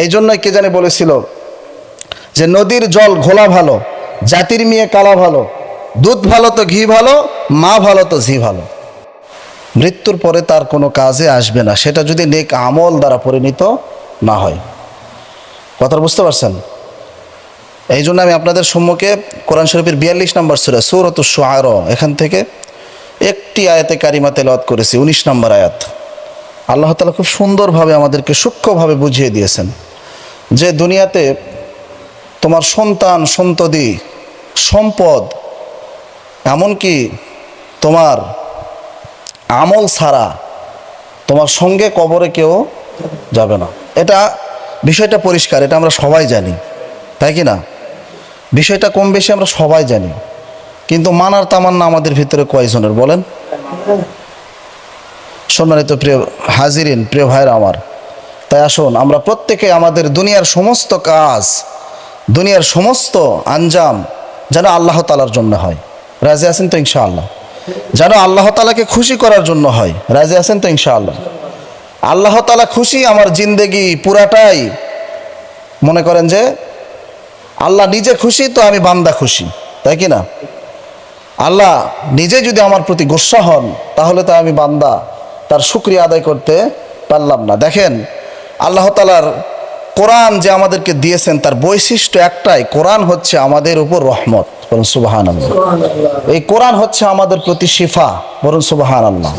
এই জন্য কে জানে বলেছিল যে নদীর জল ঘোলা ভালো, জাতির মেয়ে কালা ভালো, দুধ ভালো তো ঘি ভালো, মা ভালো তো ঝি ভালো। মৃত্যুর পরে তার কোনো কাজে আসবে না, সেটা যদি নেক আমল দ্বারা পরিণত না হয়। কথা বুঝতে পারছেন? এই জন্য আমি আপনাদের সম্মুখে কোরআন শরীফের বিয়াল্লিশ নম্বর সুরা সৌরত সোয়ার এখান থেকে একটি আয়াতে কারিমা তেলাওয়াত করেছি, উনিশ নম্বর আয়াত। আল্লাহ তালা খুব সুন্দরভাবে আমাদেরকে সূক্ষ্মভাবে বুঝিয়ে দিয়েছেন যে দুনিয়াতে তোমার সন্তান, সন্ততি, সম্পদ, এমনকি তোমার আমল ছাড়া তোমার সঙ্গে কবরে কেউ যাবে না। এটা বিষয়টা পরিষ্কার, এটা আমরা সবাই জানি, তাই কি না? বিষয়টা কম বেশি আমরা সবাই জানি, কিন্তু মানার তামান্না আমাদের ভিতরে কয়জনের বলেন? সম্মানিত প্রিয় হাজিরিন, প্রিয় ভাইরা আমার, তাই আসুন আমরা প্রত্যেকে আমাদের দুনিয়ার সমস্ত কাজ, দুনিয়ার সমস্ত আঞ্জাম যেন আল্লাহ তালার জন্য হয়। রাজি আছেন তো ইনশাআল্লাহ? যেন আল্লাহ তালাকে খুশি করার জন্য হয়। রাজি আছেন তো ইনশাআল্লাহ? আল্লাহ তালা খুশি আমার জিন্দেগি পুরাটাই, মনে করেন যে আল্লাহ নিজে খুশি তো আমি বান্দা খুশি, তাই কি না? আল্লাহ নিজে যদি আমার প্রতি গোসা হন, তাহলে তো আমি বান্দা। তার শুক্রিয়া আদায় করতে পারলাম না দেখেন আল্লাহ তালার কোরআন যে আমাদেরকে দিয়েছেন তার বৈশিষ্ট্য একটাই কোরআন হচ্ছে আমাদের উপর রহমত বলুন সুবাহান আল্লাহ এই কোরআন হচ্ছে আমাদের প্রতি শিফা বলুন সুবাহান আল্লাহ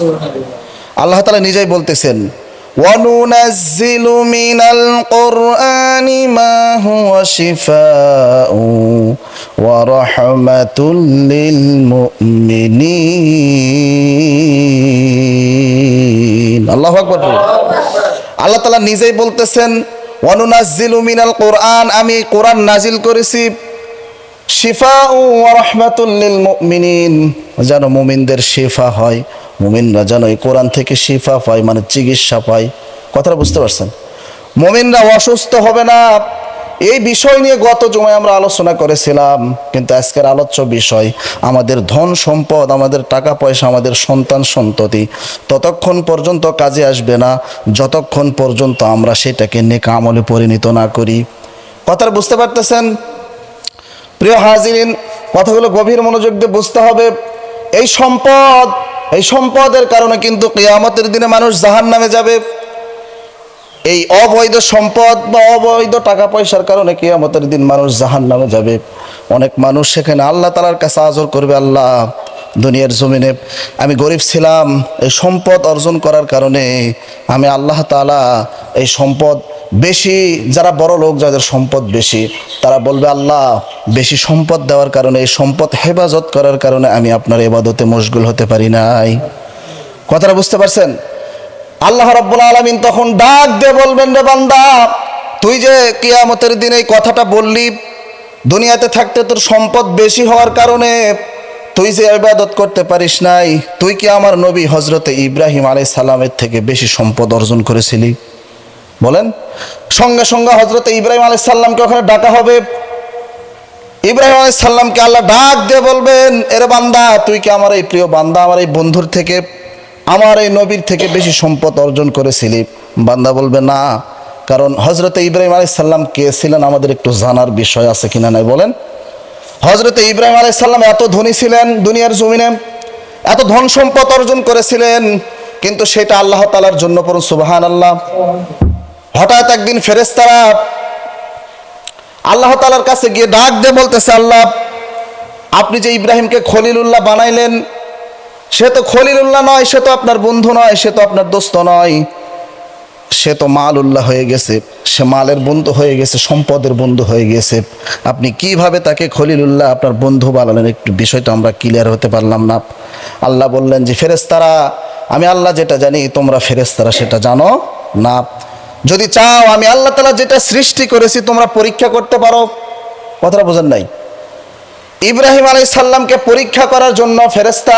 আল্লাহ তালা নিজেই বলতেছেন وننزل من القرآن ما هو شفاء ورحمة للمؤمنين আল্লাহ আকবর আল্লাহ তালা নিজেই বলতেছেন অনুনাজিল জিলুমিনাল কোরআন আমি কোরআন নাজিল করেছি। শিফা ও রহমাতুল্লিল মিনিন যেন মুমিনদের শিফা হয়, মুমিনরা যেন এই কোরআন থেকে শিফা পায় মানে চিকিৎসা পায়। কথাটা বুঝতে পারছেন? মুমিনরা অসুস্থ হবে না। এই বিষয় নিয়ে গত জমায় আমরা আলোচনা করেছিলাম, কিন্তু আজকের আলোচ্য বিষয়, আমাদের ধন সম্পদ, আমাদের টাকা পয়সা, আমাদের সন্তান সন্ততি। ততক্ষণ পর্যন্ত কাজে আসবে না, যতক্ষণ পর্যন্ত আমরা সেটাকে নেকা আমলে পরিণত না করি। কথার বুঝতে পারতেছেন? প্রিয় হাজিরিন, কথাগুলো গভীর মনোযোগ দিয়ে বুঝতে হবে। এই সম্পদ, এই সম্পদের কারণে কিন্তু কেয়ামতের দিনে মানুষ জাহান নামে যাবে। এই অবৈধ সম্পদ বা অবৈধ টাকা পয়সার কারণে কেয়ামতের দিন মানুষ জাহান নামে যাবে। অনেক মানুষ সেখানে আল্লাহ তালার কাছে আজর করবে, আল্লাহ দুনিয়ার জমিনে। আমি গরিব ছিলাম, এই সম্পদ অর্জন করার কারণে আমি আল্লাহ তালা এই সম্পদ বেশি, যারা বড় লোক, যাদের সম্পদ বেশি, তারা বলবে, আল্লাহ, বেশি সম্পদ দেওয়ার কারণে, এই সম্পদ হেফাজত করার কারণে আমি আপনার এবাদতে মশগুল হতে পারি নাই। কথাটা বুঝতে পারছেন? আল্লাহ রব্বুল আলমিন তখন ডাক দিয়ে বলবেন, রে বান্দা, তুই যে কিয়ামতের দিন এই কথাটা বললি, দুনিয়াতে থাকতে তোর সম্পদ বেশি হওয়ার কারণে তুই যে ইবাদত করতে পারিস নাই, তুই কি আমার নবী হজরতে ইব্রাহিম আলাই সালামের থেকে বেশি সম্পদ অর্জন করেছিলি? বলেন, সঙ্গে সঙ্গে হজরতে ইব্রাহিম আলাই সাল্লামকে ওখানে ডাকা হবে। ইব্রাহিম আলাই সাল্লামকে আল্লাহ ডাক দিয়ে বলবেন, এরে বান্দা, তুই কি আমার এই প্রিয় বান্দা, আমার এই বন্ধুর থেকে আমার এই নবীর থেকে বেশি সম্পদ অর্জন করেছিলি। বান্দা বলবে, না, কারণ হজরতে ইব্রাহিম আলাই সাল্লাম কে ছিলেন আমাদের একটু জানার বিষয় আছে কিনা নাই বলেন। হজরতে ইব্রাহিম আলাই সাল্লাম এত ধনী ছিলেন দুনিয়ার জমিনে, এত ধন সম্পদ অর্জন করেছিলেন, কিন্তু সেটা আল্লাহ তালার জন্য পড়ুন সুবাহান আল্লাহ হঠাৎ একদিন ফেরেস্তারা আল্লাহ তালার কাছে গিয়ে ডাক দিয়ে বলতেছে, আল্লাহ, আপনি যে ইব্রাহিমকে খলিলুল্লাহ বানাইলেন সে তো খলিলুল্লাহ নয়, সে তো আপনার বন্ধু নয়, সে তো আপনার দোস্ত নয়। সে তো মাল উল্লাহ হয়ে গেছে, সে মালের বন্ধু হয়ে গেছে, সম্পদের বন্ধু হয়ে গেছে। আপনি কীভাবে তাকে খলিলুল্লাহ, আপনার বন্ধু বানালেন? একটু বিষয়টা আমরা ক্লিয়ার হতে পারলাম না। আল্লাহ বললেন যে ফেরেস্তারা আমি আল্লাহ যেটা জানি, তোমরা ফেরেস্তারা সেটা জানো না। যদি চাও, আমি আল্লাহ তালা যেটা সৃষ্টি করেছি, তোমরা পরীক্ষা করতে পারো। কথাটা বোঝেন নাই। ইব্রাহিম আলাই সাল্লামকে পরীক্ষা করার জন্য ফেরেস্তা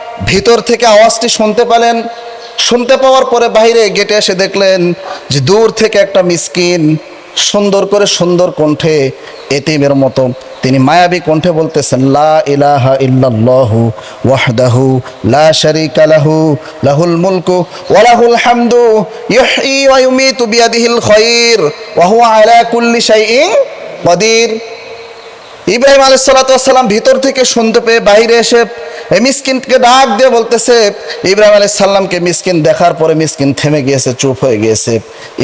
ভিতর থেকে আওয়াজটি শুনতে পেলেন। শুনতে পাওয়ার পরে বাইরে গেটে এসে দেখলেন যে দূর থেকে একটা মিসকিন সুন্দর করে সুন্দর কণ্ঠে এতিমের মতো তিনি মায়াবী কণ্ঠে বলতেছেন, লা ইলাহা ইল্লাল্লাহু ওয়াহদাহু লা শারীকা লাহু, লাহুল মুলকু ওয়া লাহুল হামদু ইহয়ি ওয়া ইউমীতু বিয়াদিহিল খায়র, ওয়া হুয়া আলা কুল্লি শাইইন কাদির। ইব্রাহিম আলাইসাল্লাম ভিতর থেকে শুনতে পেয়ে বাইরে এসে এই মিসকিনকে ডাক দিয়ে বলতেছে, ইব্রাহিম আলাইসাল্লামকে মিসকিন দেখার পরে মিসকিন থেমে গিয়েছে, চুপ হয়ে গিয়েছে।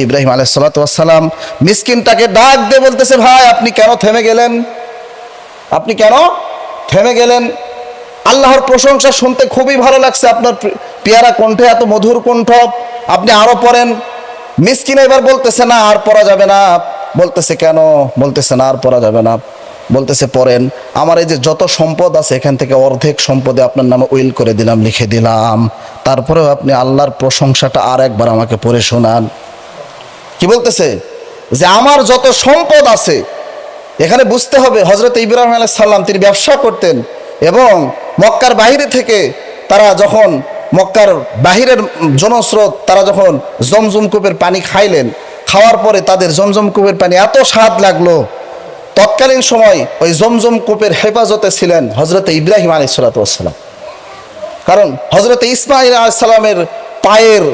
ইব্রাহিম আলাইসাল্লাম মিসকিনটাকে ডাক দিয়ে বলতেছে, ভাই, আপনি কেন থেমে গেলেন? আপনি কেন থেমে গেলেন? আল্লাহর প্রশংসা শুনতে খুবই ভালো লাগছে আপনার পেয়ারা কণ্ঠে, এত মধুর কণ্ঠ। আপনি আরও পড়েন। মিসকিন এবার বলতেছে, না, আর পড়া যাবে না। বলতেছে, কেন? বলতেছে, না, আর পড়া যাবে না। বলতেছে, পড়েন, আমার এই যে যত সম্পদ আছে, এখান থেকে অর্ধেক সম্পদে আপনার নামে উইল করে দিলাম, লিখে দিলাম। তারপরেও আপনি আল্লাহর প্রশংসাটা আর একবার আমাকে পড়ে শোনান। কি বলতেছে? যে আমার যত সম্পদ আছে, এখানে বুঝতে হবে হজরত ইব্রাহিম আলাইহিস সাল্লাম তিনি ব্যবসা করতেন এবং মক্কার বাইরে থেকে তারা যখন মক্কার বাহিরের জনস্রোত, তারা যখন জমজম কূপের পানি খাইলেন, খাওয়ার পরে তাদের জমজম কূপের পানি এত স্বাদ লাগল তৎকালীন সময় ওই জমজম কূপের হেফাজতে ছিলেন হজরত ইব্রাহিম আলী সালাতাম কারণ হজরত ইসমাইল আলাইসালামের পায়ের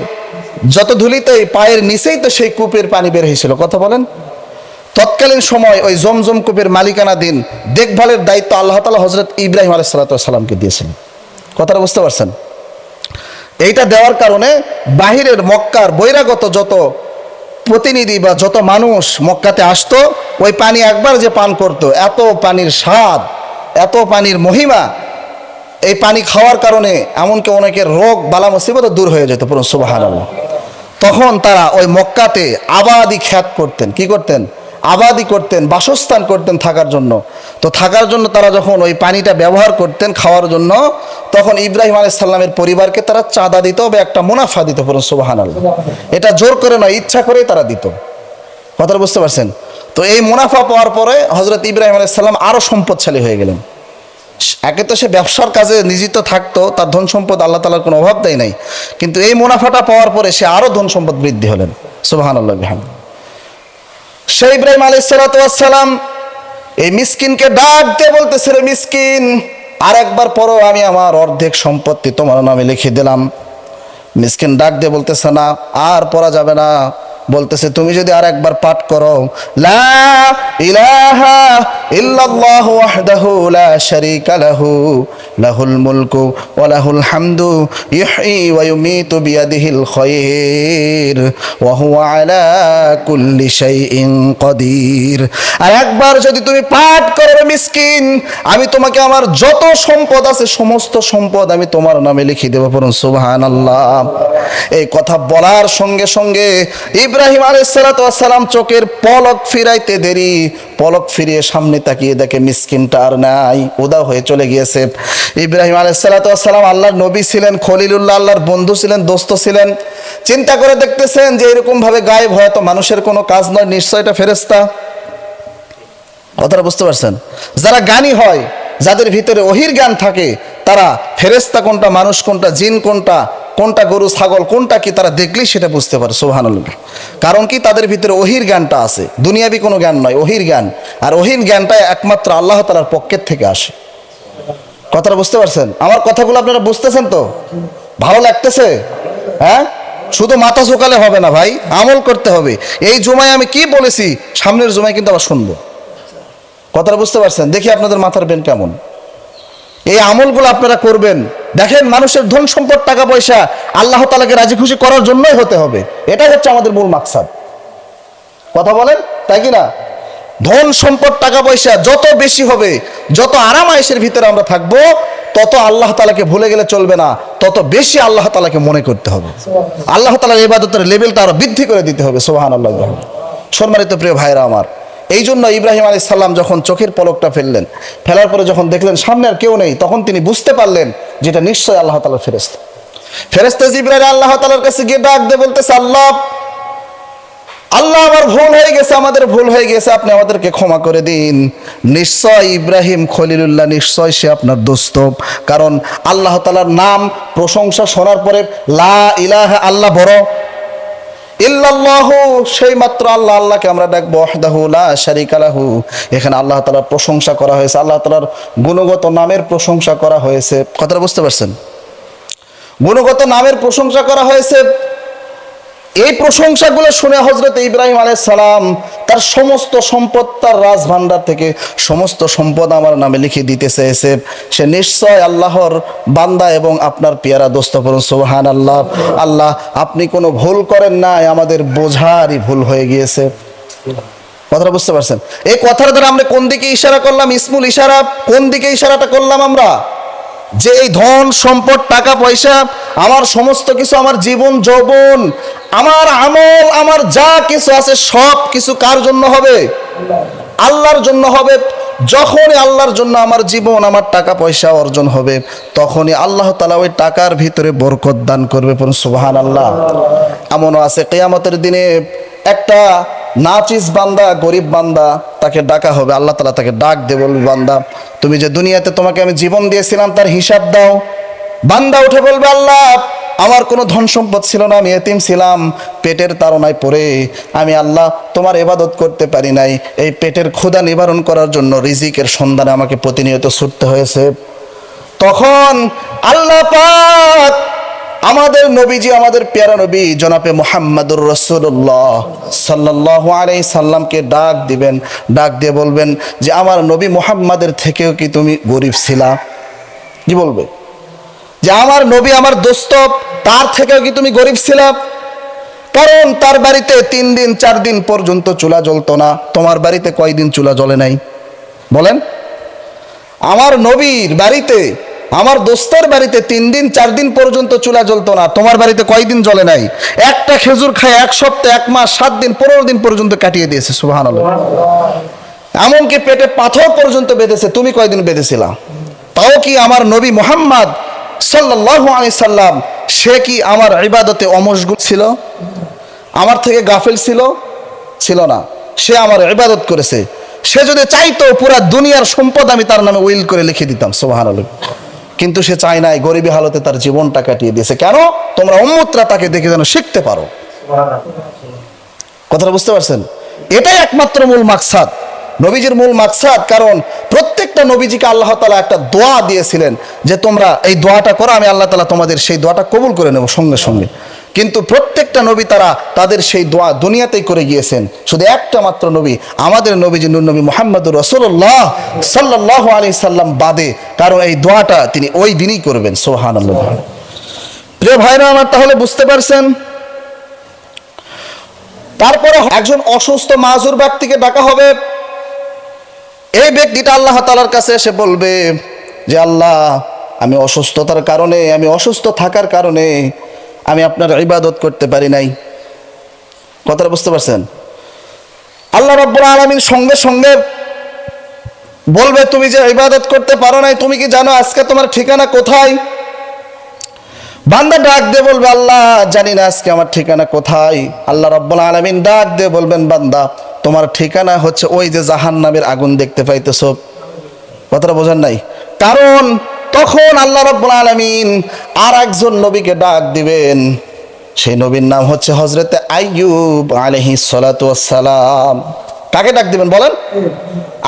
যত ধুলিতেই পায়ের নিচেই তো সেই কূপের পানি বের হয়েছিল, কথা বলেন। তৎকালীন সময় ওই জমজম কূপের মালিকানা দিন দেখভালের দায়িত্ব আল্লাহ তালা হজরত ইব্রাহিম আলাই সালাতামকে দিয়েছিলেন কথাটা বুঝতে পারছেন? এইটা দেওয়ার কারণে বাহিরের মক্কার বৈরাগত যত প্রতিনিধি বা যত মানুষ মক্কাতে আসতো, ওই পানি একবার যে পান করতো, এত পানির স্বাদ, এত পানির মহিমা, এই পানি খাওয়ার কারণে এমনকি অনেকের রোগ, বালা মুসিবত দূর হয়ে যেত পুরো সুবাহান তখন তারা ওই মক্কাতে আবাদি খ্যাত করতেন। কি করতেন? আবাদি করতেন, বাসস্থান করতেন থাকার জন্য। তো থাকার জন্য তারা যখন ওই পানিটা ব্যবহার করতেন খাওয়ার জন্য, তখন ইব্রাহিম আলাইসাল্লামের পরিবারকে তারা চাঁদা দিত বা একটা মুনাফা দিত পুরো সুবাহান এটা জোর করে নয়, ইচ্ছা করেই তারা দিত। কথাটা বুঝতে পারছেন? তো এই মুনাফা পাওয়ার পরে হজরত ইব্রাহিম আলাইসাল্লাম আরও সম্পদশালী হয়ে গেলেন। একে তো সে ব্যবসার কাজে নিজিত থাকতো, তার ধন সম্পদ আল্লাহ তালার কোনো অভাব দেয় নাই। কিন্তু এই মুনাফাটা পাওয়ার পরে সে আরও ধন সম্পদ বৃদ্ধি হলেন সুবাহান আল্লাহ বিহাম সে ইব্রাহিম আলাইসালাম এই মিসকিনকে ডাক দিয়ে বলতেছে, রে মিসকিন আর একবার পরও আমি আমার অর্ধেক সম্পত্তি তোমার নামে লিখে দিলাম। মিসকিন ডাক দিয়ে বলতেছে, না, আর পরা যাবে না। বলতেছে, তুমি যদি আর একবার পাঠ করো, লা ইলাহা ইল্লাল্লাহু ওয়াহদাহু লা শারীকা লাহু, লাহুল মুলকু ওয়া লাহুল হামদু ওয়া ইউমীতু বিয়াদিহিল খায়র ওয়া হুয়া আলা কুল্লি শাইইন কাদির। আর একবার যদি তুমি পাঠ করো মিসকিন, আমি তোমাকে আমার যত সম্পদ আছে, সমস্ত সম্পদ আমি তোমার নামে লিখে দেবো, পড়ুন সুবহানাল্লাহ। এই কথা বলার সঙ্গে সঙ্গে ইব্রাহিম আলাইসালাম চোখের পলক ফিরাইতে দেরি। পলক ফিরিয়ে সামনে তাকিয়ে দেখে মিসকিনটা আর নাই, উদাও হয়ে চলে গিয়েছে। ইব্রাহিম আলাইসালাম আল্লাহর নবী ছিলেন, খলিলুল্লাহ আল্লাহর বন্ধু ছিলেন, দোস্ত ছিলেন। চিন্তা করে দেখতেছেন যে এরকম ভাবে গায়েব হয়তো মানুষের কোনো কাজ নয়, নিশ্চয় এটা ফেরেস্তা কথাটা বুঝতে পারছেন? যারা জ্ঞানী হয়, যাদের ভিতরে অহির জ্ঞান থাকে, তারা ফেরেস্তা কোনটা, মানুষ কোনটা, জিন কোনটা কোনটা গরু ছাগল, কোনটা কি তারা দেখলেই সেটা বুঝতে পারে সোহানুল্লাহ কারণ কি তাদের ভিতরে অহির জ্ঞানটা আছে। দুনিয়াবি কোনো জ্ঞান নয়, অহির জ্ঞান। আর অহির জ্ঞানটা একমাত্র আল্লাহ তালার পক্ষের থেকে আসে। কথাটা বুঝতে পারছেন? আমার কথাগুলো আপনারা বুঝতেছেন তো? ভালো লাগতেছে? হ্যাঁ? শুধু মাথা ঝোকালে হবে না ভাই, আমল করতে হবে। এই জুমায় আমি কি বলেছি, সামনের জুমায় কিন্তু আবার শুনব। কথাটা বুঝতে পারছেন? দেখি আপনাদের মাথার বেন কেমন। এই আমলগুলো আপনারা করবেন। দেখেন মানুষের ধন সম্পদ, টাকা পয়সা আল্লাহ তালাকে রাজি খুশি করার জন্যই হতে হবে। এটাই হচ্ছে আমাদের মূল মাকসাদ। কথা বলেন? তাই কি না? ধন সম্পদ, টাকা পয়সা যত বেশি হবে, যত আরাম আয়েসের ভিতরে আমরা থাকব, তত আল্লাহ তালাকে ভুলে গেলে চলবে না, তত বেশি আল্লাহ তালাকে মনে করতে হবে। আল্লাহ তালার ইবাদতের লেভেলটা আরও বৃদ্ধি করে দিতে হবে সোহান আল্লাহ সম্মানিত প্রিয় ভাইরা আমার এই জন্য ইব্রাহিম আলী সাল্লাম যখন চোখের পলকটা ফেললেন, ফেলার পরে যখন দেখলেন সামনে আর কেউ নেই, তখন তিনি বুঝতে পারলেন যেটা নিশ্চয় আল্লাহ তালার ফেরেস্তা ফেরেস্তা জিব্রাইল আল্লাহ তালার কাছে গিয়ে ডাক দিয়ে বলতেছে, আল্লাহ আল্লাহ আমার ভুল হয়ে গেছে, আমাদের ভুল হয়ে গেছে, আপনি আমাদেরকে ক্ষমা করে দিন। নিশ্চয় ইব্রাহিম খলিলুল্লাহ, নিশ্চয় সে আপনার দোস্ত। কারণ আল্লাহ তালার নাম প্রশংসা শোনার পরে লা ইলাহা আল্লাহ বড় ইল্লাল্লাহু সেই মাত্র আল্লাহ, আল্লাহকে আমরা ডাকবো, ওয়াহদাহু লা শারিকা লাহু। এখানে আল্লাহ তাআলার প্রশংসা করা হয়েছে, আল্লাহ তাআলার গুণগত নামের প্রশংসা করা হয়েছে। কথাটা বুঝতে পারছেন? গুণগত নামের প্রশংসা করা হয়েছে এই প্রশংসাগুলো শুনে হজরত ইব্রাহিম আলাইহিস সালাম তার সমস্ত সম্পদ তার রাজভান্ডার থেকে সমস্ত সম্পদ আমার নামে লিখে দিতে চেয়েছে। সে নিশ্চয় আল্লাহর বান্দা এবং আপনার পেয়ারা দোস্ত করুন সোহান আল্লাহ আল্লাহ, আপনি কোনো ভুল করেন নাই, আমাদের বোঝারই ভুল হয়ে গিয়েছে। কথাটা বুঝতে পারছেন? এই কথার দ্বারা আমরা কোন দিকে ইশারা করলাম? ইসমুল ইশারা। কোন দিকে ইশারাটা করলাম আমরা? যে এই ধন, সম্পদ, টাকা, পয়সা, আমার সমস্ত কিছু, আমার জীবন, যৌবন, আমার আমল, আমার যা কিছু আছে, সব কিছু কার জন্য হবে? আল্লাহর জন্য হবে। যখনই আল্লাহর জন্য আমার জীবন, আমার টাকা, পয়সা অর্জন হবে, তখনই আল্লাহ তালা ওই টাকার ভিতরে বরকত দান করবে। সুবাহান আল্লাহ এমনও আছে, কেয়ামতের দিনে একটা নাচিস বান্দা, গরিব বান্দা, তাকে ডাকা হবে। আল্লাহ তালা তাকে ডাক দে বলবে, বান্দা, তুমি যে দুনিয়াতে তোমাকে আমি জীবন দিয়েছিলাম, তার হিসাব দাও। বান্দা উঠে বলবে, আল্লাহ, আমার কোনো ধন সম্পদ ছিল না, আমি এতিম ছিলাম। পেটের তাড়নায় পড়ে আমি আল্লাহ তোমার এবাদত করতে পারি নাই। এই পেটের ক্ষুধা নিবারণ করার জন্য রিজিকের সন্ধানে আমাকে প্রতিনিয়ত ছুটতে হয়েছে। তখন আল্লাহ পাক আমাদের নবীজি, আমাদের পেয়ারা নবী জনাবে মোহাম্মদুর রসুল্লাহ সাল্লাহ আলাই সাল্লামকে ডাক দিবেন। ডাক দিয়ে বলবেন যে, আমার নবী মোহাম্মদের থেকেও কি তুমি গরিব ছিলা? কি বলবে? যে, আমার নবী আমার দোস্ত, তার থেকেও কি তুমি গরিব ছিলা? কারণ তার বাড়িতে তিন দিন, চার দিন পর্যন্ত চুলা জ্বলতো না। তোমার বাড়িতে কয়দিন চুলা জ্বলে নাই? বলেন। আমার নবীর বাড়িতে আমার দোস্তের বাড়িতে তিন দিন, চার দিন পর্যন্ত চুলা জ্বলতো না। তোমার বাড়িতে কয়দিন জ্বলে নাই? একটা খেজুর খায় এক সপ্তাহ, এক মাস, সাত দিন, পনেরো দিন পর্যন্ত কাটিয়ে দিয়েছে সুবাহান এমনকি পেটে পাথর পর্যন্ত বেঁধেছে, তুমি কয়দিন বেঁধেছিলা? তাও কি আমার নবী মোহাম্মদ সাল্লাহ আলি সাল্লাম, সে কি আমার ইবাদতে অমশগুল ছিল? আমার থেকে গাফেল ছিল? ছিল না। সে আমার ইবাদত করেছে। সে যদি চাইতো পুরা দুনিয়ার সম্পদ আমি তার নামে উইল করে লিখে দিতাম সোহান কিন্তু সে চায় নাই, গরিবী হালতে তার জীবনটা কাটিয়ে দিয়েছে। কেন? তোমরা উম্মতরা তাকে দেখে যেন শিখতে পারো। কথাটা বুঝতে পারছেন? এটাই একমাত্র মূল মাকসাদ। নবীজির মূল মাকসাদ কারণ প্রত্যেকটা নবীজিকে আল্লাহ তালা একটা দোয়া দিয়েছিলেন যে তোমরা এই দোয়াটা করো, আমি আল্লাহ তালা তোমাদের সেই দোয়াটা কবুল করে নেব সঙ্গে সঙ্গে। কিন্তু প্রত্যেকটা নবী তারা তাদের সেই দোয়া দুনিয়াতেই করে গিয়েছেন। শুধু একটা মাত্র নবী, আমাদের নবীজি নূর নবী মোহাম্মদুর রসুল্লাহ সাল্লাহ আলি সাল্লাম বাদে, কারণ এই দোয়াটা তিনি ওই দিনই করবেন সোহান প্রিয় ভাইরা আমার তাহলে বুঝতে পারছেন? তারপরে একজন অসুস্থ মাজুর ব্যক্তিকে ডাকা হবে। এই ব্যক্তিটা আল্লাহ তালার কাছে এসে বলবে যে, আল্লাহ, আমি অসুস্থতার কারণে, আমি অসুস্থ থাকার কারণে আমি আপনার ইবাদত করতে পারি নাই। কথাটা বুঝতে পারছেন? আল্লাহ রব্বুল আলমীর সঙ্গে সঙ্গে বলবে, তুমি যে ইবাদত করতে পারো নাই, তুমি কি জানো আজকে তোমার ঠিকানা কোথায়? বান্দা ডাক দিয়ে বলবে, আল্লাহ, জানি না আজকে আমার ঠিকানা কোথায়। আল্লাহ রব্বুল আলমিন ডাক দিয়ে বলবেন, বান্দা, তোমার ঠিকানা হচ্ছে ওই যে জাহান নামের আগুন দেখতে পাইতেছ। কথাটা বোঝার নাই। কারণ তখন আল্লাহ রব্বুল আলমিন আর একজন নবীকে ডাক দিবেন। সেই নবীর নাম হচ্ছে হজরতে আইয়ুব আলহি সালাম কাকে ডাক দিবেন বলেন?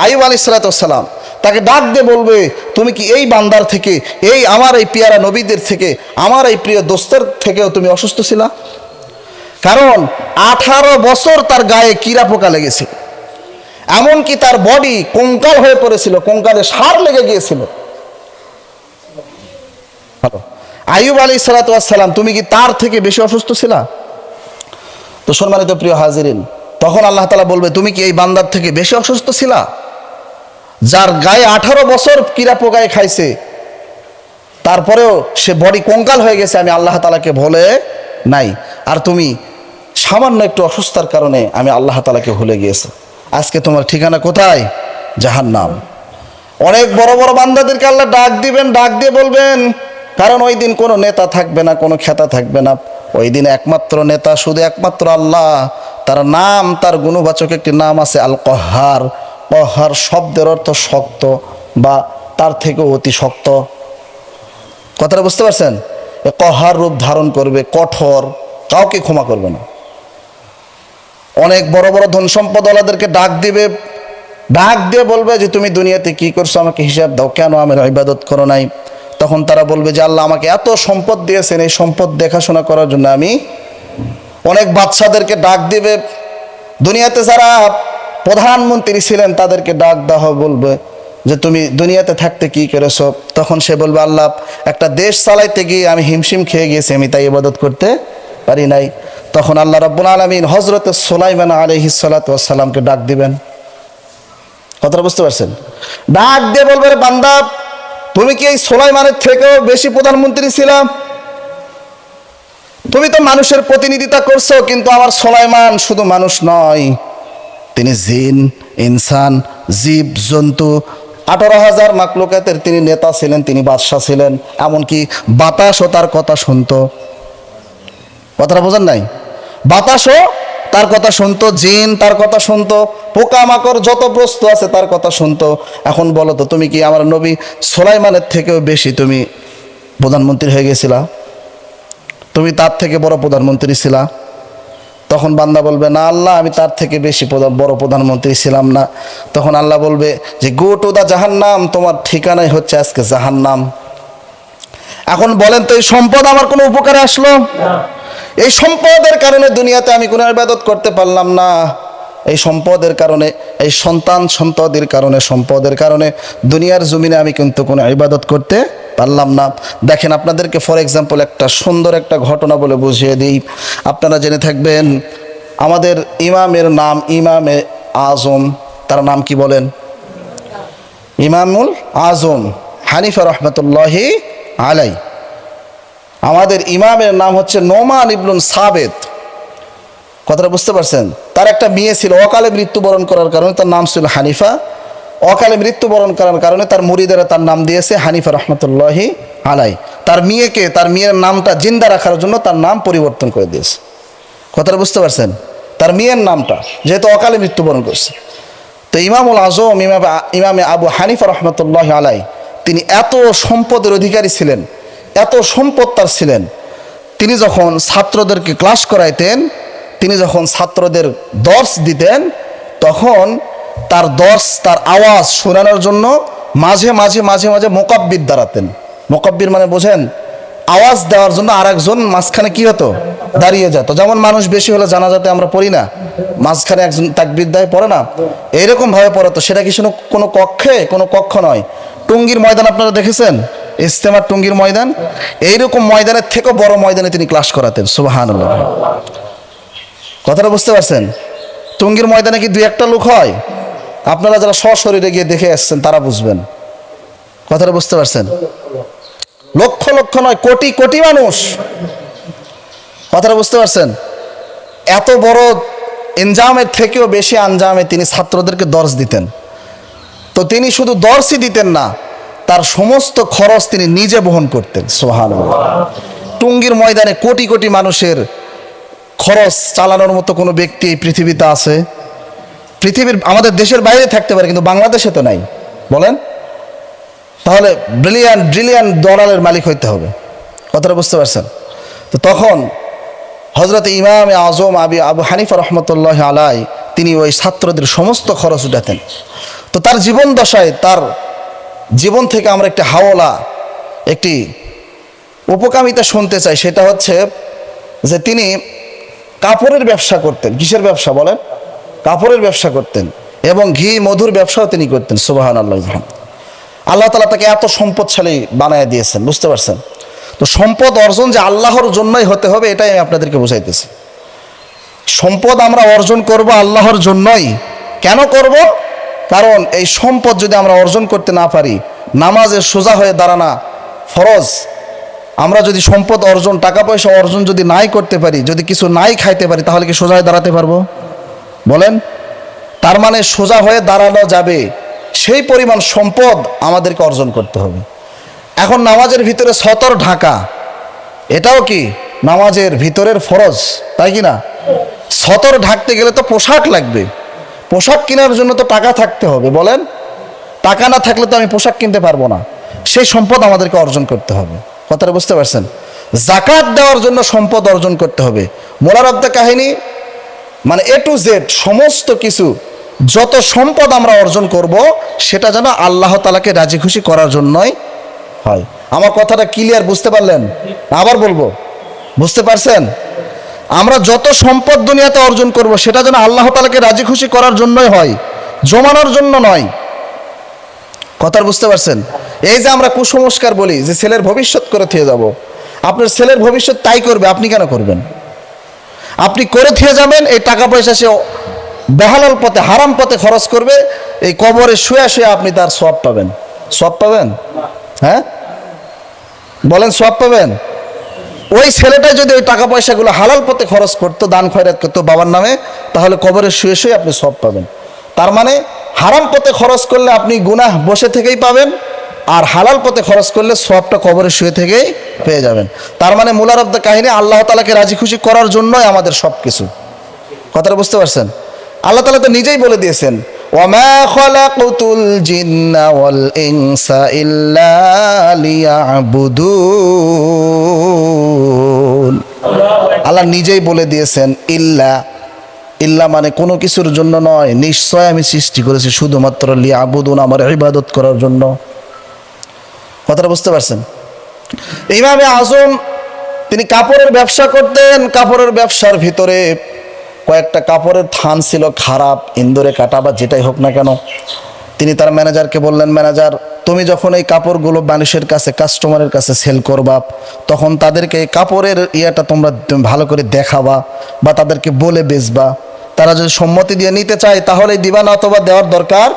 আইয়ুব আলি সালাতাম তাকে ডাক দিয়ে বলবে, তুমি কি এই বান্দার থেকে, এই আমার এই পিয়ারা নবীদের থেকে, আমার এই প্রিয় দোস্তের থেকেও তুমি অসুস্থ ছিলা? কারণ আঠারো বছর তার গায়ে কিরা পোকা লেগেছে এমনকি তার বডি কঙ্কাল হয়ে পড়েছিল, কঙ্কালে সার লেগে গিয়েছিল। আইয়ুব আলী সালাতাম তুমি কি তার থেকে বেশি অসুস্থ ছিলা? তো সম্মানিত প্রিয় হাজিরিন, তখন আল্লাহ তালা বলবে, তুমি কি এই বান্দার থেকে বেশি অসুস্থ ছিলা? যার গায়ে আঠারো বছর কিরা পোকায় খাইছে, তারপরেও সে বডি কঙ্কাল হয়ে গেছে, আমি আল্লাহ তালাকে বলে নাই। আর তুমি সামান্য একটু অসুস্থার কারণে আমি আল্লাহ তালাকে ভুলে গিয়েছি। আজকে তোমার ঠিকানা কোথায়? জাহান নাম অনেক বড় বড় বান্দাদেরকে আল্লাহ ডাক দিবেন, ডাক দিয়ে বলবেন কারণ ওই দিন কোনো নেতা থাকবে না, কোনো খেতা থাকবে না। ওই দিন একমাত্র নেতা, শুধু একমাত্র আল্লাহ। তার নাম, তার গুণবাচক একটি নাম আছে আল কহার কহার শব্দের অর্থ শক্ত বা তার থেকেও অতি শক্ত। কথাটা বুঝতে পারছেন? কহার রূপ ধারণ করবে, কঠোর, কাউকে ক্ষমা করবে না। অনেক বড় বড় ধন সম্পদওয়ালাদেরকে ডাক দিবে, ডাক দিয়ে বলবে যে, তুমি দুনিয়াতে কি করছ? আমাকে হিসাব দাও। কেন? আমার ইবাদত করো নাই? তখন তারা বলবে যে আল্লাহ আমাকে এত সম্পদ দিয়েছেন, এই সম্পদ দেখাশোনা করার জন্য আমি অনেক বাচ্চাদেরকে ডাক দিবে। দুনিয়াতে যারা প্রধানমন্ত্রী ছিলেন, তাদেরকে ডাক দেওয়া বলবে যে তুমি দুনিয়াতে থাকতে কি করেছ? তখন সে বলবে, আল্লাহ, একটা দেশ চালাইতে গিয়ে আমি হিমশিম খেয়ে গিয়েছি, আমি তাই ইবাদত করতে পারি নাই। তখন আল্লাহ রাব্বুল আলমিন হজরত সোলাইমান আলহি সালাতামকে ডাক দিবেন। কথাটা বুঝতে পারছেন? ডাক দিয়ে বলবে রে বান্দা তুমি কি এই সোলাইমানের থেকেও বেশি প্রধানমন্ত্রী ছিলাম তুমি তো মানুষের প্রতিনিধিতা করছ, কিন্তু আমার সোলাইমান শুধু মানুষ নয়। তিনি জিন, ইনসান, জীব, জন্তু, আঠারো হাজার মাকলুকাতের তিনি নেতা ছিলেন, তিনি বাদশাহ ছিলেন, এমনকি বাতাসও তার কথা শুনত। কথাটা বোঝেন নাই? বাতাসও তার কথা শুনতো জিন, তার কথা শুনতো পোকামাকড়, যত বস্তু আছে তার কথা শুনতো। এখন বলো তো, তুমি কি আমার নবী সোলাইমানের থেকেও বেশি তুমি প্রধানমন্ত্রী হয়ে গেছিলা? তুমি তার থেকে বড় প্রধানমন্ত্রী ছিলা? তখন বান্দা বলবে, না আল্লাহ, আমি তার থেকে বেশি বড় প্রধানমন্ত্রী ছিলাম না। তখন আল্লাহ বলবে যে, গো টু দা জাহান্নাম, তোমার ঠিকানাই হচ্ছে আজকে জাহান্নাম। এখন বলেন তো এই সম্পদ আমার কোনো উপকারে আসলো? এই সম্পদের কারণে দুনিয়াতে আমি কোনো ইবাদত করতে পারলাম না। এই সম্পদের কারণে, এই সন্তান সন্ততির কারণে, সম্পদের কারণে দুনিয়ার জমিনে আমি কিন্তু কোনো ইবাদত করতে পারলাম না। দেখেন, আপনাদেরকে ফর এক্সাম্পল একটা সুন্দর একটা ঘটনা বলে বুঝিয়ে দিই। আপনারা জেনে থাকবেন, আমাদের ইমামের নাম ইমামে আজম। তার নাম কি বলেন? ইমামুল আজম, হানিফা রহমতুল্লাহি আলাই আমাদের ইমামের নাম হচ্ছে নোমান ইবলুন সাবেদ কথাটা বুঝতে পারছেন? তার একটা মেয়ে ছিল, অকালে মৃত্যুবরণ করার কারণে তার নাম ছিল হানিফা। অকালে মৃত্যুবরণ করার কারণে তার মুরিদেরা তার নাম দিয়েছে হানিফা রহমতুল্লাহি আলাই তার মেয়েকে, তার মেয়ের নামটা জিন্দা রাখার জন্য তার নাম পরিবর্তন করে দিয়েছে। কথাটা বুঝতে পারছেন? তার মেয়ের নামটা, যেহেতু অকালে মৃত্যুবরণ করছে। তো ইমামুল আজম, ইমাম ইমামে আবু হানিফা রহমতুল্লাহ আলাই তিনি এত সম্পদের অধিকারী ছিলেন এত সম্পদ তার ছিলেন। তিনি যখন ছাত্রদেরকে ক্লাস করাইতেন, তিনি যখন ছাত্রদের দর্শ দিতেন, তখন তার দর্শ, তার আওয়াজ শোনানোর জন্য মাঝে মাঝে মাঝে মাঝে মোকাব্বির দাঁড়াতেন। মোকাব্বির মানে বোঝেন, আওয়াজ দেওয়ার জন্য আর একজন মাঝখানে কি হতো? দাঁড়িয়ে যেত। যেমন মানুষ বেশি হলে জানা যাতে আমরা পড়ি না, মাঝখানে একজন তাকবির দেয় পড়ে না। এইরকম ভাবে পড়াতো, সেটা কি কোনো কক্ষে? কোনো কক্ষ নয়। টুঙ্গির ময়দান আপনারা দেখেছেন? ইস্তেমার টুঙ্গির ময়দান, এইরকম ময়দানের থেকেও বড় ময়দানে তিনি ক্লাস করাতেন সুবাহান কথাটা বুঝতে পারছেন? টুঙ্গির ময়দানে কি দুই একটা লোক হয়? আপনারা যারা সশরীরে গিয়ে দেখে আসছেন, তারা বুঝবেন। কথাটা বুঝতে পারছেন? লক্ষ লক্ষ নয়, কোটি কোটি মানুষ। কথাটা বুঝতে পারছেন? এত বড় এনজামের থেকেও বেশি আঞ্জামে তিনি ছাত্রদেরকে দর্শ দিতেন। তো তিনি শুধু দর্শই দিতেন না তার সমস্ত খরচ তিনি নিজে বহন করতেন সোহান টুঙ্গির ময়দানে কোটি কোটি মানুষের খরচ চালানোর মতো কোনো ব্যক্তি এই পৃথিবীতে আছে? পৃথিবীর, আমাদের দেশের বাইরে থাকতে পারে, কিন্তু বাংলাদেশে তো নাই। বলেন? তাহলে ব্রিলিয়ান ব্রিলিয়ান ডলারের মালিক হইতে হবে। কথাটা বুঝতে পারছেন? তো তখন হজরত ইমাম আজম আবি, আবু হানিফা রহমতুল্লাহ আলাই তিনি ওই ছাত্রদের সমস্ত খরচ উঠাতেন। তো তার জীবন দশায় তার জীবন থেকে আমরা একটি হাওলা, একটি উপকামিতা শুনতে চাই, সেটা হচ্ছে যে তিনি কাপড়ের ব্যবসা করতেন। কিসের ব্যবসা বলেন? কাপড়ের ব্যবসা করতেন এবং ঘি, মধুর ব্যবসাও তিনি করতেন সুবাহান আল্লাহ আল্লাহ তালা তাকে এত সম্পদশালী বানায় দিয়েছেন, বুঝতে পারছেন? তো সম্পদ অর্জন যে আল্লাহর জন্যই হতে হবে, এটাই আমি আপনাদেরকে বুঝাইতেছি। সম্পদ আমরা অর্জন করব আল্লাহর জন্যই। কেন করব? কারণ এই সম্পদ যদি আমরা অর্জন করতে না পারি, নামাজের সোজা হয়ে দাঁড়ানা ফরজ। আমরা যদি সম্পদ অর্জন, টাকা পয়সা অর্জন যদি নাই করতে পারি, যদি কিছু নাই খাইতে পারি, তাহলে কি সোজা হয়ে দাঁড়াতে পারব? বলেন? তার মানে সোজা হয়ে দাঁড়ানো যাবে। সেই পরিমাণ সম্পদ আমাদেরকে অর্জন করতে হবে। এখন নামাজের ভিতরে সতর ঢাকা। এটাও কি নামাজের ভিতরের ফরজ? তাই কি না? সতর ঢাকতে গেলে তো পোশাক লাগবে। পোশাক কেনার জন্য তো টাকা থাকতে হবে, বলেন? টাকা না থাকলে তো আমি পোশাক কিনতে পারব না। সেই সম্পদ আমাদেরকে অর্জন করতে হবে। কথাটা বুঝতে পারছেন? জাকাত দেওয়ার জন্য সম্পদ অর্জন করতে হবে। মোলার অব কাহিনী মানে এ টু জেড সমস্ত কিছু, যত সম্পদ আমরা অর্জন করব, সেটা যেন আল্লাহ তালাকে রাজি খুশি করার জন্যই হয়। আমার কথাটা ক্লিয়ার বুঝতে পারলেন? আবার বলব। বুঝতে পারছেন? আমরা যত সম্পদ দুনিয়াতে অর্জন করব, সেটা যেন আল্লাহ তালাকে রাজি খুশি করার জন্যই হয়, জমানোর জন্য নয়। কথার বুঝতে পারছেন? এই যে আমরা কুসংস্কার বলি, যে ছেলের ভবিষ্যৎ করে থেকে যাব, আপনার ছেলের ভবিষ্যৎ তাই করবে, আপনি কেন করবেন? আপনি করে থেকে যাবেন, এই টাকা পয়সা সে বেহালাল পথে, হারাম পথে খরচ করবে, এই কবরে শুয়ে শুয়ে আপনি তার সব পাবেন। সব পাবেন? হ্যাঁ? বলেন সব পাবেন? ওই ছেলেটা যদি ওই টাকা পয়সাগুলো হালাল পথে খরচ করতো, দান খয়রাত করতো বাবার নামে, তাহলে কবরে শুয়ে শুয়ে আপনি সব পাবেন। তার মানে হারাম পথে খরচ করলে আপনি গুনাহ বসে থেকেই পাবেন, আর হালাল পথে খরচ করলে সবটা কবরে শুয়ে থেকেই পেয়ে যাবেন। তার মানে মুলার অব্দ কাহিনী, আল্লাহ তালাকে রাজি খুশি করার জন্যই আমাদের সব কিছু কথাটা বুঝতে পারছেন? আল্লাহ তালা তো নিজেই বলে দিয়েছেন আল্লাহ নিজেই বলে দিয়েছেন, ইল্লা ইল্লা মানে কোনো কিছুর জন্য নয়, নিশ্চয় আমি সৃষ্টি করেছি শুধুমাত্র লিয়া লিয়াবুদুন, আমার ইবাদত করার জন্য। কথাটা বুঝতে পারছেন? ইমামে আজম, তিনি কাপড়ের ব্যবসা করতেন, কাপড়ের ব্যবসার ভিতরে কয়েকটা কাপড়ের থান ছিল খারাপ, ইন্দোরে কাটা বা যেটাই হোক না কেন। তিনি তার ম্যানেজারকে বললেন, ম্যানেজার, তুমি যখন এই কাপড়গুলো মানুষের কাছে, কাস্টমারের কাছে সেল করবা, তখন তাদেরকে এই কাপড়ের ইয়েটা তোমরা ভালো করে দেখাবা বা তাদেরকে বলে বেচবা। তারা যদি সম্মতি দিয়ে নিতে চায়, তাহলে দিবা না অথবা দেওয়ার দরকার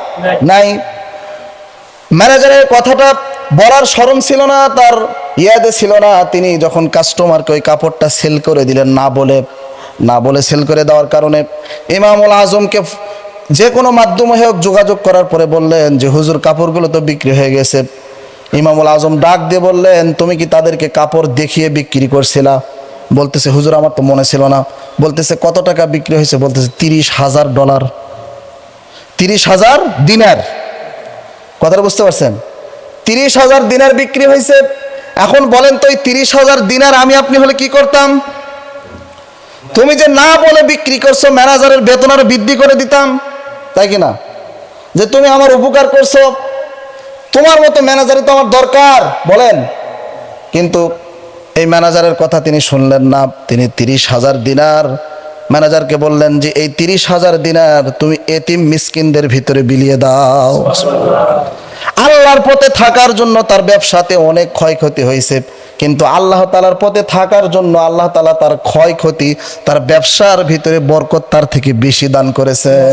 নাই। ম্যানেজারের কথাটা বলার স্মরণ ছিল না, তার ইয়াদে ছিল না। তিনি যখন কাস্টমারকে ওই কাপড়টা সেল করে দিলেন, না বলে না বলে সেল করে দেওয়ার কারণে ইমামুল আজমকে যে কোনো মাধ্যমে হোক যোগাযোগ করার পরে বললেন যে, হুজুর, কাপড়গুলো তো বিক্রি হয়ে গেছে। ইমামুল আজম ডাক দিয়ে বললেন, তুমি কি তাদেরকে কাপড় দেখিয়ে বিক্রি করছিলা? বলতেছে, হুজুর, আমার তো মনে ছিল না। বলতেছে, কত টাকা বিক্রি হয়েছে? বলতেছে, তিরিশ হাজার ডলার। তিরিশ হাজার দিনার। কথাটা বুঝতে পারছেন? তিরিশ হাজার দিনার বিক্রি হয়েছে। এখন বলেন তো, এই তিরিশ হাজার দিনার আমি আপনি হলে কি করতাম? তুমি যে না বলে বিক্রি করছ ম্যানেজারের বেতন আরও বৃদ্ধি করে দিতাম তাই কি না? যে তুমি আমার উপকার করছ তোমার মতো ম্যানেজারে তো আমার দরকার বলেন। কিন্তু এই ম্যানেজারের কথা তিনি শুনলেন না তিনি তিরিশ হাজার দিনার। ম্যানেজারকে বললেন যে এই তিরিশ হাজার দিনার তুমি এতিম মিসকিনদের ভিতরে বিলিয়ে দাও। আল্লাহর পথে থাকার জন্য তার ব্যবসাতে অনেক ক্ষয়ক্ষতি হয়েছে। কিন্তু আল্লাহ তালার পথে থাকার জন্য আল্লাহ তালা তার ক্ষয়ক্ষতি, তার ব্যবসার ভিতরে বরকত তার থেকে বেশি দান করেছেন।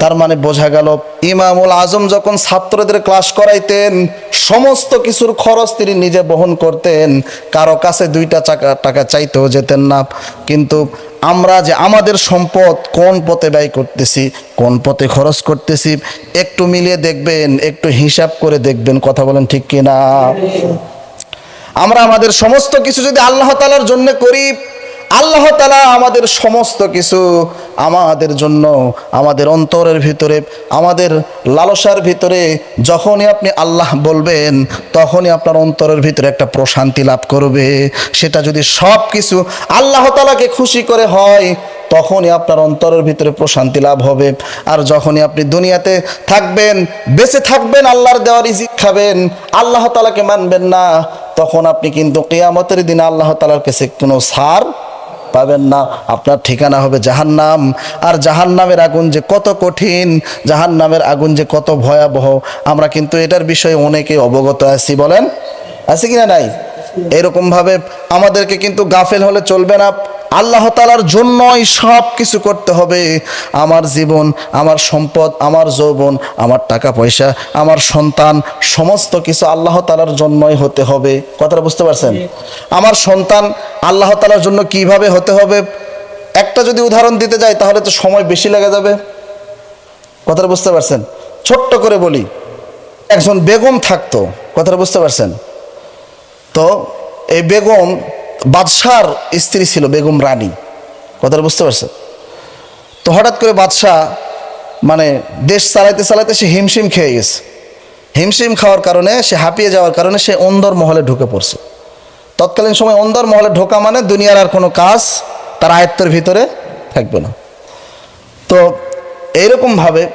তার মানে বোঝা গেল, ইমামুল আজম যখন ছাত্রদের ক্লাস করাইতেন, সমস্ত কিছুর খরচ তিনি নিজে বহন করতেন, কারও কাছে দুইটা টাকা টাকা চাইতেও যেতেন না। কিন্তু আমরা যে আমাদের সম্পদ কোন পথে ব্যয় করতেছি, কোন পথে খরচ করতেছি, একটু মিলিয়ে দেখবেন, একটু হিসাব করে দেখবেন, কথা বলেন ঠিক কিনা? আমরা আমাদের সমস্ত কিছু যদি আল্লাহ তালার জন্য করি, আল্লাহ তালা আমাদের সমস্ত কিছু আমাদের জন্য, আমাদের অন্তরের ভিতরে, আমাদের লালসার ভিতরে, যখনই আপনি আল্লাহ বলবেন, তখনই আপনার অন্তরের ভিতরে একটা প্রশান্তি লাভ করবে। সেটা যদি সব কিছু আল্লাহ তালাকে খুশি করে হয়, তখনই আপনার অন্তরের ভিতরে প্রশান্তি লাভ হবে। আর যখনই আপনি দুনিয়াতে থাকবেন, বেঁচে থাকবেন, আল্লাহর দেওয়ার ইজিক খাবেন, আল্লাহ তালাকে মানবেন না তখন আপনি কিন্তু কেয়ামতের দিন আল্লাহ তালার কাছে কোনো সার পাবেন না। আপনার ঠিকানা হবে জাহান্নাম। আর জাহান্নামের আগুন যে কত কঠিন, জাহান্নামের আগুন যে কত ভয়াবহ, আমরা কিন্তু এটার বিষয়ে অনেকে অবগত আছি, বলেন? আছে কিনা নাই? এরকমভাবে আমাদেরকে কিন্তু গাফেল হলে চলবে না। আল্লাহ তালার জন্যই সব কিছু করতে হবে। আমার জীবন, আমার সম্পদ, আমার যৌবন, আমার টাকা পয়সা, আমার সন্তান, সমস্ত কিছু আল্লাহ তালার জন্যই হতে হবে। কথাটা বুঝতে পারছেন? আমার সন্তান আল্লাহ তালার জন্য কীভাবে হতে হবে? একটা যদি উদাহরণ দিতে যাই, তাহলে তো সময় বেশি লেগে যাবে। কথাটা বুঝতে পারছেন? ছোট্ট করে বলি, একজন বেগম থাকতো। কথাটা বুঝতে পারছেন? তো এই বেগম বাদশার স্ত্রী ছিল বেগম রানী। কথাটা বুঝতে পারছেন? তো হঠাৎ করে বাদশাহ মানে দেশ চালাইতে চালাইতে সে হিমশিম খেয়ে গেছে। হিমশিম খাওয়ার কারণে, সে হাঁপিয়ে যাওয়ার কারণে সে অন্দর মহলে ঢুকে পড়ছে। তৎকালীন সময় অন্দর মহলে ঢোকা মানে দুনিয়ার আর কোনো কাজ তার আয়ত্তের ভিতরে থাকবে না। তো এইরকমভাবে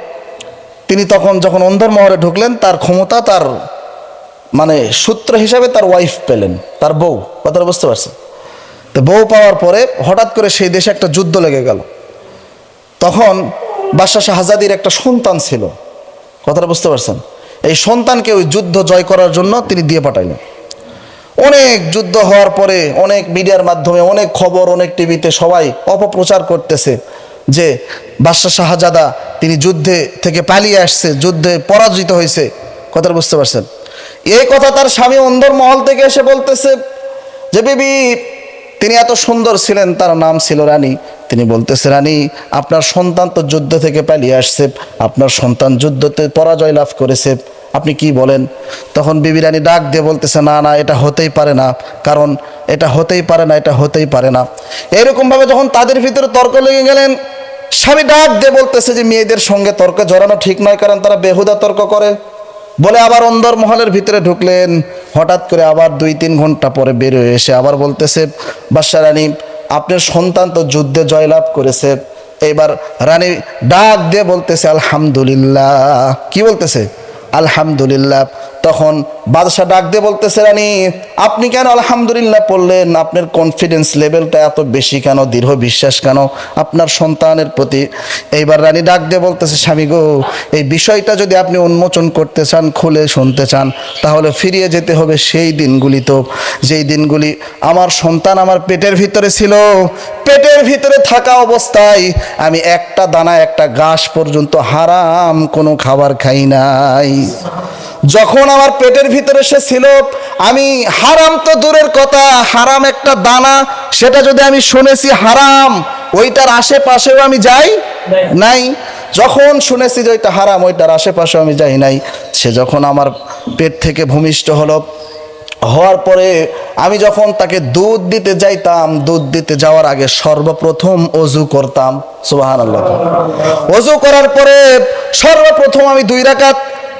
তিনি তখন যখন অন্দর মহলে ঢুকলেন, তার ক্ষমতা, তার মানে সূত্র হিসাবে তার ওয়াইফ পেলেন, তার বউ, কথাটা বুঝতে পারছেন? তো বউ পাওয়ার পরে হঠাৎ করে সেই দেশে একটা যুদ্ধ লেগে গেল। তখন বাদশাহ শাহজাদির একটা সন্তান ছিল, কথাটা বুঝতে পারছেন? এই সন্তানকে ওই যুদ্ধ জয় করার জন্য তিনি দিয়ে পাঠাইলেন। অনেক যুদ্ধ হওয়ার পরে অনেক মিডিয়ার মাধ্যমে অনেক খবর, অনেক টিভিতে সবাই অপপ্রচার করতেছে যে বাদশাহ শাহজাদা তিনি যুদ্ধে থেকে পালিয়ে আসছে, যুদ্ধে পরাজিত হয়েছে, কথাটা বুঝতে পারছেন? এই কথা তার স্বামী অন্দর মহল থেকে এসে বলতেছে যে, বিবি, তিনি এত সুন্দর ছিলেন, তার নাম ছিল রানী। তিনি বলতেছে, রানী, আপনার সন্তান তো যুদ্ধ থেকে পালিয়ে আসছে, আপনার সন্তান যুদ্ধতে পরাজয় লাভ করেছে, আপনি কি বলেন? তখন বিবি রানী ডাক দিয়ে বলতেছে, না না, এটা হতেই পারে না, কারণ এটা হতেই পারে না, এটা হতেই পারে না। এরকমভাবে যখন তাদের ভিতরে তর্ক লেগে গেলেন, স্বামী ডাক দিয়ে বলতেছে যে, মেয়েদের সঙ্গে তর্কে জড়ানো ঠিক নয়, কারণ তারা বেহুদা তর্ক করে। বলে আবার অন্দর মহলের ভিতরে ঢুকলেন। হঠাৎ করে আবার দুই তিন ঘণ্টা পরে বের হয়ে এসে আবার বলতেছে বাদশা রানী আপনার সন্তান তো যুদ্ধে জয়লাভ করেছে। এবার রানী ডাক দিয়ে বলতেছে, আলহামদুলিল্লাহ। কি বলতেছে? আলহামদুলিল্লাহ। তখন বাদশাহ ডাক দিয়ে বলতেছে, রানী, আপনি কেন আলহামদুলিল্লাহ পড়লেন? আপনার কনফিডেন্স লেভেলটা এত বেশি কেন? দৃঢ় বিশ্বাস কেন? আপনার সন্তানের প্রতি এইবার রানী ডাক দিয়ে বলতেছে, স্বামী গো, এই বিষয়টা যদি আপনি উন্মোচন করতে চান, খুলে শুনতে চান, তাহলে ফিরিয়ে যেতে হবে সেই দিনগুলি তো। যেই দিনগুলি আমার সন্তান আমার পেটের ভিতরে ছিল, পেটের ভিতরে থাকা অবস্থায় আমি একটা দানা, একটা ঘাস পর্যন্ত হারাম কোনো খাবার খাই নাই। যখন আমার পেটের ভিতরে সে ছিল আমি হারাম তো দূরের কথা হারাম একটা দানা সেটা যদি আমি শুনেছি হারাম ওইটার আশেপাশেও আমি যাই নাই। যখন শুনেছি যে ওইটা হারাম ওইটার আশেপাশেও আমি যাই নাই। সে যখন আমার পেট থেকে ভূমিষ্ঠ হলো হওয়ার পরে আমি যখন তাকে দুধ দিতে যাইতাম দুধ দিতে যাওয়ার আগে সর্বপ্রথম অজু করতাম। সুবাহান আল্লাহ অজু করার পরে সর্বপ্রথম আমি দুই রাকাত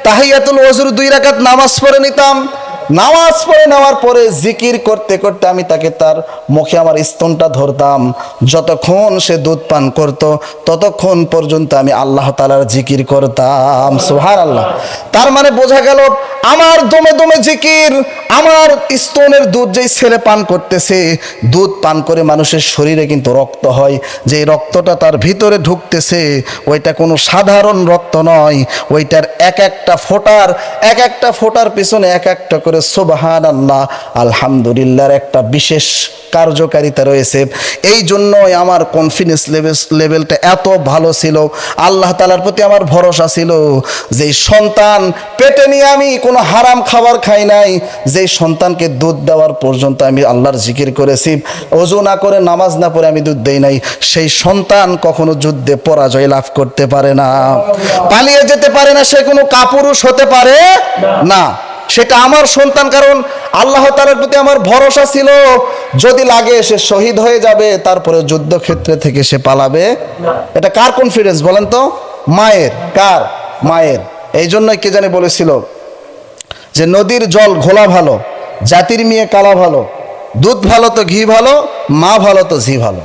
তাহিয়াতুল ওজুর দুই রাকাত নামাজ পড়ে নিতাম। নামাজ পড়ে নেওয়ার পরে জিকির করতে করতে আমি তাকে তার মুখে আমার স্তনটা ধরতাম। যতক্ষণ সে দুধ পান করত, ততক্ষণ পর্যন্ত আমি আল্লাহ তালার জিকির করতাম। সোহার আল্লাহ তার মানে বোঝা গেল, আমার দমে দমে জিকির, আমার স্তনের দুধ যেই ছেলে পান করতেছে, দুধ পান করে মানুষের শরীরে কিন্তু রক্ত হয়। যে রক্তটা তার ভিতরে ঢুকতেছে, ওইটা কোনো সাধারণ রক্ত নয়। ওইটার এক একটা ফোটার, এক একটা ফোটার পিছনে এক একটা করে সোবাহান আল্লাহ আলহামদুলিল্লাহর একটা বিশেষ কার্যকারিতা রয়েছে। এই জন্যই আমার কনফিডেন্স লেভেল লেভেলটা এত ভালো ছিল। আল্লাহ তালার প্রতি আমার ভরসা ছিল যে, সন্তান পেটে নিয়ে আমি কোনো হারাম খাবার খাই নাই। যে সন্তানকে দুধ দেওয়ার পর্যন্ত আমি আল্লাহর জিকির করেছি। অজু না করে, নামাজ না পড়ে আমি দুধ দেই নাই। সেই সন্তান কখনো যুদ্ধে পরাজয় লাভ করতে পারে না। পালিয়ে যেতে পারে না, সে কোনো কাপুরুষ হতে পারে না। সেটা আমার সন্তান, কারণ আল্লাহ তালার প্রতি আমার ভরসা ছিল। যদি লাগে সে শহীদ হয়ে যাবে, তারপরে যুদ্ধক্ষেত্রে থেকে সে পালাবে। এটা কার কনফিডেন্স বলেন তো? মায়ের। কার? মায়ের। এই জন্যই কে জানে বলেছিল যে নদীর জল ঘোলা ভালো, জাতির মেয়ে কালা ভালো, দুধ ভালো তো ঘি ভালো, মা ভালো তো ঝি ভালো।